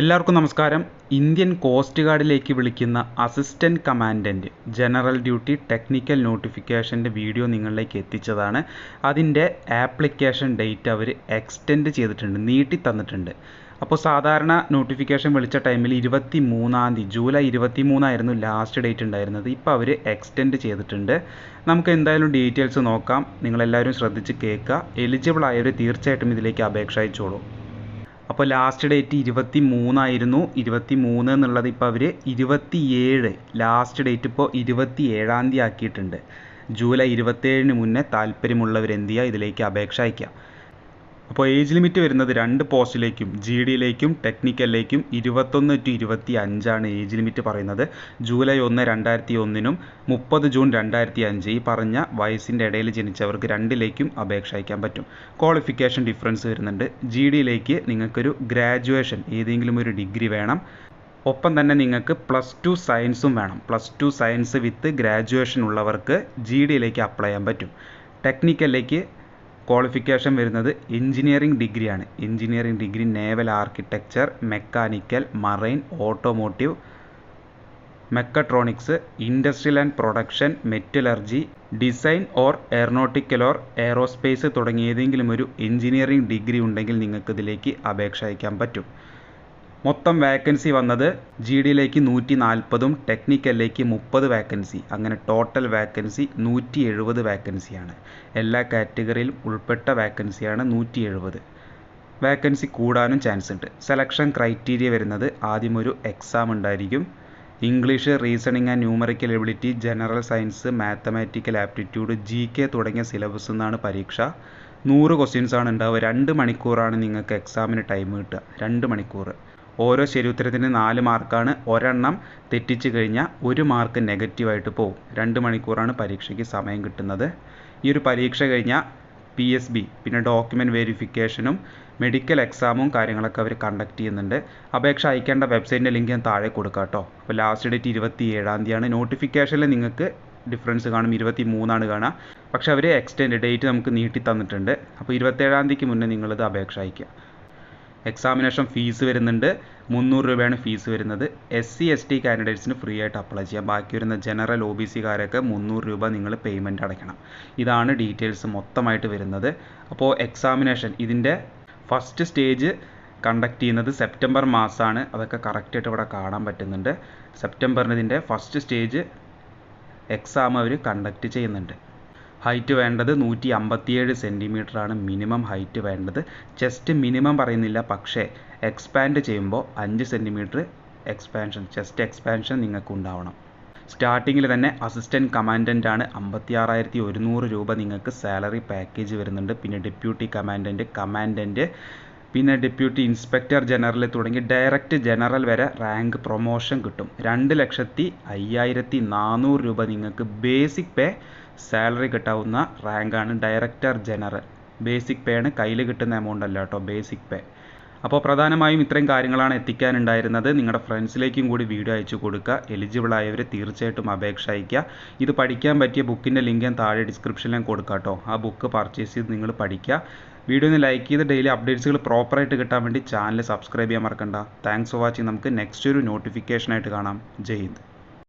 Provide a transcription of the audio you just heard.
എല്ലാവർക്കും നമസ്കാരം. Indian coast ഗാർഡിലേക്ക് വിളിക്കുന്ന assistant commandant general duty technical നോട്ടിഫിക്കേഷന്റെ video നിങ്ങളിലേക്ക് എത്തിച്ചതാണ്. അതിന്റെ ആപ്ലിക്കേഷൻ ഡേറ്റ് അവർ എക്സ്റ്റെൻഡ് ചെയ്തിട്ടുണ്ട് നീട്ടി തന്നിട്ടുണ്ട്. അപ്പോൾ സാധാരണ നോട്ടിഫിക്കേഷൻ വിളിച്ച ടൈമിൽ ഇരുപത്തി മൂന്നാം തീയതി ജൂലൈ ഇരുപത്തി മൂന്നായിരുന്നു ലാസ്റ്റ് ഡേറ്റ് ഉണ്ടായിരുന്നത്. ഇപ്പോൾ അവർ എക്സ്റ്റെൻഡ് ചെയ്തിട്ടുണ്ട്. നമുക്ക് എന്തായാലും ഡീറ്റെയിൽസ് നോക്കാം. നിങ്ങളെല്ലാവരും ശ്രദ്ധിച്ച് കേൾക്കുക. എലിജിബിൾ ആയവർ തീർച്ചയായിട്ടും ഇതിലേക്ക് അപേക്ഷ അയച്ചോളൂ. അപ്പോൾ ലാസ്റ്റ് ഡേറ്റ് ഇരുപത്തി മൂന്നായിരുന്നു ഇരുപത്തി മൂന്ന് എന്നുള്ളത് ഇപ്പോൾ അവർ ഇരുപത്തിയേഴ്. ലാസ്റ്റ് ഡേറ്റ് ഇപ്പോൾ ഇരുപത്തി ഏഴാം തീയതി ആക്കിയിട്ടുണ്ട്. ജൂലൈ ഇരുപത്തേഴിന് മുന്നേ താല്പര്യമുള്ളവർ എന്ത് ചെയ്യുക? ഇതിലേക്ക് അപേക്ഷ അയക്കുക അപ്പോൾ ഏജ് ലിമിറ്റ് വരുന്നത് രണ്ട് പോസ്റ്റിലേക്കും ജി ഡിയിലേക്കും ടെക്നിക്കലിലേക്കും ഇരുപത്തൊന്ന് ടു ഇരുപത്തി അഞ്ചാണ് ഏജ് ലിമിറ്റ് പറയുന്നത്. ജൂലൈ ഒന്ന് രണ്ടായിരത്തി ഒന്നിനും മുപ്പത് ജൂൺ രണ്ടായിരത്തി അഞ്ച് ഈ പറഞ്ഞ വയസ്സിന്റെ ഇടയിൽ ജനിച്ചവർക്ക് രണ്ടിലേക്കും അപേക്ഷ അയക്കാൻ പറ്റും. ക്വാളിഫിക്കേഷൻ ഡിഫറൻസ് വരുന്നുണ്ട്. ജി ഡിയിലേക്ക് നിങ്ങൾക്കൊരു ഗ്രാജുവേഷൻ ഏതെങ്കിലും ഒരു ഡിഗ്രി വേണം. ഒപ്പം തന്നെ നിങ്ങൾക്ക് പ്ലസ് ടു സയൻസും വേണം. Plus two science with graduation ഉള്ളവർക്ക് ജി ഡിയിലേക്ക് അപ്ലൈ ചെയ്യാൻ പറ്റും. ടെക്നിക്കലിലേക്ക് ക്വാളിഫിക്കേഷൻ വരുന്നത് എഞ്ചിനീയറിംഗ് ഡിഗ്രിയാണ് engineering degree naval architecture mechanical marine automotive mechatronics industrial and production metallurgy design or aeronautical or aerospace തുടങ്ങിയ ഏതെങ്കിലും ഒരു എഞ്ചിനീയറിംഗ് ഡിഗ്രി ഉണ്ടെങ്കിൽ നിങ്ങൾക്ക് ഇതിലേക്ക് അപേക്ഷ അയക്കാൻ പറ്റും. മൊത്തം വേക്കൻസി വന്നത് ജി ഡിയിലേക്ക് നൂറ്റി നാൽപ്പതും ടെക്നിക്കലിലേക്ക് മുപ്പത് വേക്കൻസി അങ്ങനെ ടോട്ടൽ വേക്കൻസി നൂറ്റി എഴുപത് വേക്കൻസിയാണ് എല്ലാ കാറ്റഗറിയിലും ഉൾപ്പെട്ട വേക്കൻസിയാണ് നൂറ്റി എഴുപത് വേക്കൻസി കൂടാനും ചാൻസ് ഉണ്ട്. സെലക്ഷൻ ക്രൈറ്റീരിയ വരുന്നത് ആദ്യം ഒരു എക്സാം ഉണ്ടായിരിക്കും. English reasoning and numerical ability general science mathematical aptitude G K തുടങ്ങിയ സിലബസ് നിന്നാണ് പരീക്ഷ. നൂറ് ക്വസ്റ്റ്യൻസ് ആണ് ഉണ്ടാവുക. രണ്ട് മണിക്കൂറാണ് നിങ്ങൾക്ക് എക്സാമിന് ടൈം കിട്ടുക. രണ്ട് മണിക്കൂർ ഓരോ ശരിയുത്തരത്തിന് നാല് മാർക്കാണ്. ഒരെണ്ണം തെറ്റിച്ച് കഴിഞ്ഞാൽ ഒരു മാർക്ക് നെഗറ്റീവായിട്ട് പോകും രണ്ട് മണിക്കൂറാണ് പരീക്ഷയ്ക്ക് സമയം കിട്ടുന്നത്. ഈ ഒരു പരീക്ഷ കഴിഞ്ഞാൽ പി എസ് ബി പിന്നെ ഡോക്യുമെന്റ് വെരിഫിക്കേഷനും മെഡിക്കൽ എക്സാമും കാര്യങ്ങളൊക്കെ അവർ കണ്ടക്ട് ചെയ്യുന്നുണ്ട്. അപേക്ഷ അയക്കേണ്ട വെബ്സൈറ്റിന്റെ ലിങ്ക് ഞാൻ താഴെ കൊടുക്കാം കേട്ടോ. അപ്പോൾ ലാസ്റ്റ് ഡേറ്റ് ഇരുപത്തി ഏഴാം തീയതിയാണ്. നോട്ടിഫിക്കേഷനിൽ നിങ്ങൾക്ക് ഡിഫറൻസ് കാണും. ഇരുപത്തി മൂന്നാണ് കാണുക പക്ഷേ അവർ എക്സ്റ്റെൻഡ് ഡേറ്റ് നമുക്ക് നീട്ടി തന്നിട്ടുണ്ട്. അപ്പോൾ ഇരുപത്തേഴാം തീയതിക്ക് മുന്നേ നിങ്ങളിത് അപേക്ഷ അയക്കുക എക്സാമിനേഷൻ ഫീസ് വരുന്നുണ്ട്. മുന്നൂറ് രൂപയാണ് ഫീസ് വരുന്നത്. എസ് സി എസ് ടി കാൻഡിഡേറ്റ്സിന് ഫ്രീ ആയിട്ട് അപ്ലൈ ചെയ്യാം. ബാക്കി വരുന്ന ജനറൽ ഒ ബി സിക്കാരൊക്കെ മുന്നൂറ് രൂപ നിങ്ങൾ പേയ്മെന്റ് അടയ്ക്കണം. ഇതാണ് ഡീറ്റെയിൽസ് മൊത്തമായിട്ട് വരുന്നത്. അപ്പോൾ എക്സാമിനേഷൻ ഇതിന്റെ ഫസ്റ്റ് സ്റ്റേജ് കണ്ടക്ട് ചെയ്യുന്നത് സെപ്റ്റംബർ മാസമാണ് അതൊക്കെ കറക്റ്റായിട്ട് ഇവിടെ കാണാൻ പറ്റുന്നുണ്ട്. സെപ്റ്റംബറിന് ഇതിന്റെ ഫസ്റ്റ് സ്റ്റേജ് എക്സാം അവർ കണ്ടക്ട് ചെയ്യുന്നുണ്ട്. ഹൈറ്റ് വേണ്ടത് നൂറ്റി അമ്പത്തിയേഴ് ആണ് മിനിമം ഹൈറ്റ് വേണ്ടത്. ചെസ്റ്റ് മിനിമം പറയുന്നില്ല പക്ഷേ എക്സ്പാൻഡ് ചെയ്യുമ്പോൾ അഞ്ച് സെന്റിമീറ്റർ എക്സ്പാൻഷൻ ചെസ്റ്റ് എക്സ്പാൻഷൻ നിങ്ങൾക്ക് ഉണ്ടാവണം സ്റ്റാർട്ടിങ്ങിൽ തന്നെ അസിസ്റ്റന്റ് കമാൻഡന്റ് ആണ് അമ്പത്തി ആറായിരത്തി ഒരുന്നൂറ് രൂപ നിങ്ങൾക്ക് സാലറി പാക്കേജ് വരുന്നുണ്ട്. പിന്നെ ഡെപ്യൂട്ടി കമാൻഡന്റ് കമാൻഡന്റ് പിന്നെ ഡെപ്യൂട്ടി ഇൻസ്പെക്ടർ ജനറൽ തുടങ്ങി ഡയറക്റ്റ് ജനറൽ വരെ റാങ്ക് പ്രൊമോഷൻ കിട്ടും. രണ്ട് ലക്ഷത്തി അയ്യായിരത്തി നാനൂറ് രൂപ നിങ്ങൾക്ക് ബേസിക് പേ സാലറി കിട്ടാവുന്ന റാങ്കാണ് ഡയറക്ടർ ജനറൽ ബേസിക് പേ ആണ് കയ്യിൽ കിട്ടുന്ന എമൗണ്ട് അല്ല കേട്ടോ ബേസിക് പേ അപ്പോൾ പ്രധാനമായും ഇത്രയും കാര്യങ്ങളാണ് എത്തിക്കാനുണ്ടായിരുന്നത്. നിങ്ങളുടെ ഫ്രണ്ട്സിലേക്കും കൂടി വീഡിയോ അയച്ചു കൊടുക്കുക. എലിജിബിൾ ആയവർ തീർച്ചയായിട്ടും അപേക്ഷ അയക്കുക ഇത് പഠിക്കാൻ പറ്റിയ ബുക്കിന്റെ ലിങ്ക് ഞാൻ താഴെ ഡിസ്ക്രിപ്ഷനിലും കൊടുക്കാം കേട്ടോ. ആ ബുക്ക് പർച്ചേസ് ചെയ്ത് നിങ്ങൾ പഠിക്കുക. വീഡിയോ ഒന്ന് ലൈക്ക് ചെയ്ത് ഡെയിലി അപ്ഡേറ്റ്സുകൾ പ്രോപ്പറായിട്ട് കിട്ടാൻ വേണ്ടി ചാനൽ സബ്സ്ക്രൈബ് ചെയ്യാൻ മറക്കണ്ട. താങ്ക്സ് ഫോർ വാച്ചിങ് നമുക്ക് നെക്സ്റ്റ് ഒരു നോട്ടിഫിക്കേഷനായിട്ട് കാണാം. ജയ് ഹിന്ദ്.